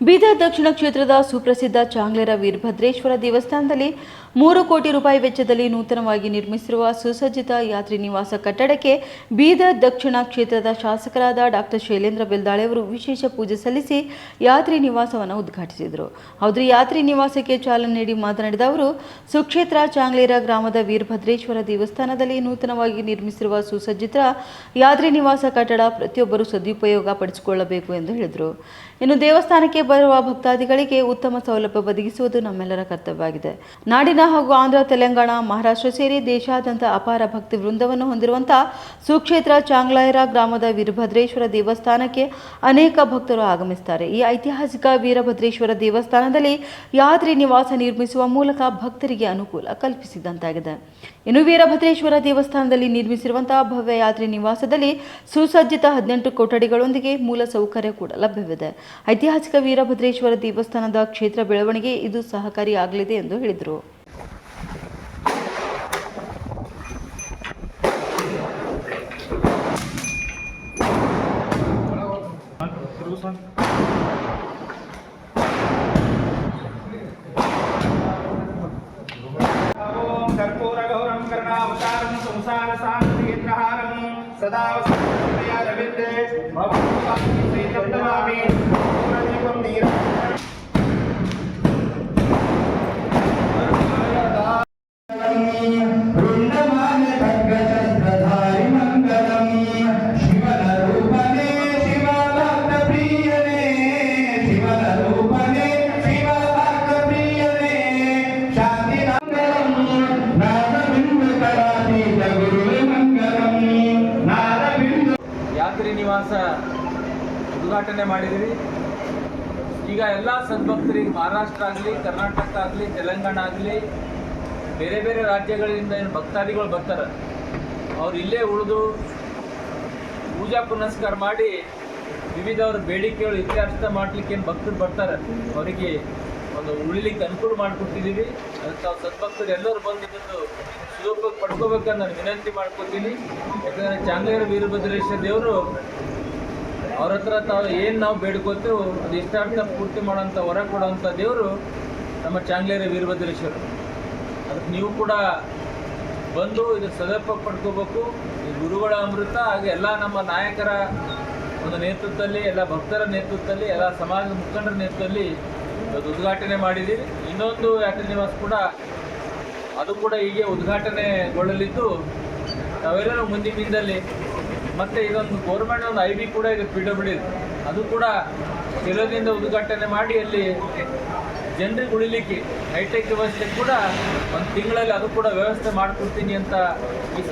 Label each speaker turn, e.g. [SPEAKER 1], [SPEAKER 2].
[SPEAKER 1] ಬೀದರ್ ದಕ್ಷಿಣ ಕ್ಷೇತ್ರದ ಸುಪ್ರಸಿದ್ಧ ಚಾಂಗ್ಲೆರ ವೀರಭದ್ರೇಶ್ವರ ದೇವಸ್ಥಾನದಲ್ಲಿ ಮೂರು ಕೋಟಿ ರೂಪಾಯಿ ವೆಚ್ಚದಲ್ಲಿ ನೂತನವಾಗಿ ನಿರ್ಮಿಸಿರುವ ಸುಸಜ್ಜಿತ ಯಾತ್ರಿ ನಿವಾಸ ಕಟ್ಟಡಕ್ಕೆ ಬೀದರ್ ದಕ್ಷಿಣ ಕ್ಷೇತ್ರದ ಶಾಸಕರಾದ ಡಾಕ್ಟರ್ ಶೈಲೇಂದ್ರ ಬೆಲ್ದಾಳೆ ಅವರು ವಿಶೇಷ ಪೂಜೆ ಸಲ್ಲಿಸಿ ಯಾತ್ರಿ ನಿವಾಸವನ್ನು ಉದ್ಘಾಟಿಸಿದರು. ಹೌದು ಯಾತ್ರಿ ನಿವಾಸಕ್ಕೆ ಚಾಲನೆ ನೀಡಿ ಮಾತನಾಡಿದ ಅವರು, ಸುಕ್ಷೇತ್ರ ಚಾಂಗ್ಲೇರ ಗ್ರಾಮದ ವೀರಭದ್ರೇಶ್ವರ ದೇವಸ್ಥಾನದಲ್ಲಿ ನೂತನವಾಗಿ ನಿರ್ಮಿಸಿರುವ ಸುಸಜ್ಜಿತ ಯಾತ್ರಿ ನಿವಾಸ ಕಟ್ಟಡ ಪ್ರತಿಯೊಬ್ಬರು ಸದುಪಯೋಗ ಪಡಿಸಿಕೊಳ್ಳಬೇಕು ಎಂದು ಹೇಳಿದರು. ಇನ್ನು ದೇವಸ್ಥಾನಕ್ಕೆ ಬರುವ ಭಕ್ತಾದಿಗಳಿಗೆ ಉತ್ತಮ ಸೌಲಭ್ಯ ಒದಗಿಸುವುದು ನಮ್ಮೆಲ್ಲರ ಕರ್ತವ್ಯವಾಗಿದೆ. ನಾಡಿನ ಹಾಗೂ ಆಂಧ್ರ, ತೆಲಂಗಾಣ, ಮಹಾರಾಷ್ಟ್ರ ಸೇರಿ ದೇಶಾದ್ಯಂತ ಅಪಾರ ಭಕ್ತಿ ವೃಂದವನ್ನು ಹೊಂದಿರುವಂತಹ ಸುಕ್ಷೇತ್ರ ಚಾಂಗ್ಲಾಯರ ಗ್ರಾಮದ ವೀರಭದ್ರೇಶ್ವರ ದೇವಸ್ಥಾನಕ್ಕೆ ಅನೇಕ ಭಕ್ತರು ಆಗಮಿಸುತ್ತಾರೆ. ಈ ಐತಿಹಾಸಿಕ ವೀರಭದ್ರೇಶ್ವರ ದೇವಸ್ಥಾನದಲ್ಲಿ ಯಾತ್ರಿ ನಿವಾಸ ನಿರ್ಮಿಸುವ ಮೂಲಕ ಭಕ್ತರಿಗೆ ಅನುಕೂಲ ಕಲ್ಪಿಸಿದಂತಾಗಿದೆ. ಇನ್ನು ವೀರಭದ್ರೇಶ್ವರ ದೇವಸ್ಥಾನದಲ್ಲಿ ನಿರ್ಮಿಸಿರುವಂತಹ ಭವ್ಯ ಯಾತ್ರಿ ನಿವಾಸದಲ್ಲಿ ಸುಸಜ್ಜಿತ ಹದಿನೆಂಟು ಕೊಠಡಿಗಳೊಂದಿಗೆ ಮೂಲ ಸೌಕರ್ಯ ಕೂಡ ಲಭ್ಯವಿದೆ. ಐತಿಹಾಸಿಕ ವೀರಭದ್ರೇಶ್ವರ ದೇವಸ್ಥಾನದ ಕ್ಷೇತ್ರ ಬೆಳವಣಿಗೆ ಇದು ಸಹಕಾರಿಯಾಗಲಿದೆ ಎಂದು ಹೇಳಿದರು.
[SPEAKER 2] ಸದಾ
[SPEAKER 3] ಯಾತ್ರಿ ನಿವಾಸ ಉದ್ಘಾಟನೆ ಮಾಡಿದ್ದೀವಿ ಈಗ ಎಲ್ಲ ಸದ್ಭಕ್ತರಿಗೆ ಮಹಾರಾಷ್ಟ್ರ ಆಗಲಿ, ಕರ್ನಾಟಕ ಆಗಲಿ, ತೆಲಂಗಾಣ ಆಗಲಿ, ಬೇರೆ ಬೇರೆ ರಾಜ್ಯಗಳಿಂದ ಏನು ಭಕ್ತಾದಿಗಳು ಬರ್ತಾರೆ. ಅವ್ರು ಇಲ್ಲೇ ಉಳಿದು ಪೂಜಾ ಪುನಸ್ಕಾರ ಮಾಡಿ ವಿವಿಧ ಅವ್ರ ಬೇಡಿಕೆಗಳು ಇತ್ಯರ್ಥ ಮಾಡ್ಲಿಕ್ಕೆ ಏನು ಭಕ್ತರು ಬರ್ತಾರೆ. ಅವರಿಗೆ ಒಂದು ಉಳಿಲಿಕ್ಕೆ ಅನುಕೂಲ ಮಾಡಿಕೊಟ್ಟಿದ್ದೀವಿ ಅದಕ್ಕೆ ತಾವು ಸದ್ಭಕ್ತರು ಎಲ್ಲರೂ ಬಂದು ಇದನ್ನು ಸುಲಭವಾಗಿ ನಾನು ವಿನಂತಿ ಮಾಡ್ಕೊತೀನಿ. ಯಾಕಂದರೆ ಚಾಂಗೇರ ವೀರಭದ್ರೇಶ್ವರ ದೇವರು ಅವ್ರ ಹತ್ರ ತಾವು ಏನು ನಾವು ಬೇಡ್ಕೋತೇವೆ ಅದು ಇಷ್ಟಾರ್ಥ ಪೂರ್ತಿ ಮಾಡೋಂಥ ಹೊರ ಕೊಡೋಂಥ ದೇವರು ನಮ್ಮ ಚಾಂಗ್ಲೇರ ವೀರಭದ್ರೇಶ್ವರ. ಅದಕ್ಕೆ ನೀವು ಕೂಡ ಬಂದು ಇದು ಸದರ್ಪ ಪಡ್ಕೋಬೇಕು. ಈ ಗುರುಗಳ ಅಮೃತ ಹಾಗೆ ಎಲ್ಲ ನಮ್ಮ ನಾಯಕರ ಒಂದು ನೇತೃತ್ವದಲ್ಲಿ, ಎಲ್ಲ ಭಕ್ತರ ನೇತೃತ್ವದಲ್ಲಿ, ಎಲ್ಲ ಸಮಾಜದ ಮುಖಂಡರ ನೇತೃತ್ವದಲ್ಲಿ ಅದು ಉದ್ಘಾಟನೆ ಮಾಡಿದ್ದೀವಿ ಇನ್ನೊಂದು ಯಾತ್ರಿ ನಿವಾಸ ಕೂಡ ಅದು ಕೂಡ ಹೀಗೆ ಉದ್ಘಾಟನೆಗೊಳ್ಳಲಿದ್ದು ನಾವೆಲ್ಲರೂ ಮುಂದಿನ ದಿನದಲ್ಲಿ ಮತ್ತೆ ಇದೊಂದು ಗೌರ್ಮೆಂಟ್ ಒಂದು ಐ ಬಿ ಕೂಡ ಇದೆ ಪಿ ಡಬ್ಲ್ಯೂ ಅದು ಕೂಡ ಕೆಲವರಿಂದ ಉದ್ಘಾಟನೆ ಮಾಡಿ ಅಲ್ಲಿ ಜನರಿಗೆ ಉಳಿಲಿಕ್ಕೆ ಹೈಟೆಕ್ ವ್ಯವಸ್ಥೆ ಕೂಡ ಒಂದು ತಿಂಗಳಲ್ಲಿ ಅದು ಕೂಡ ವ್ಯವಸ್ಥೆ ಮಾಡಿಕೊಡ್ತೀನಿ ಅಂತ ಈ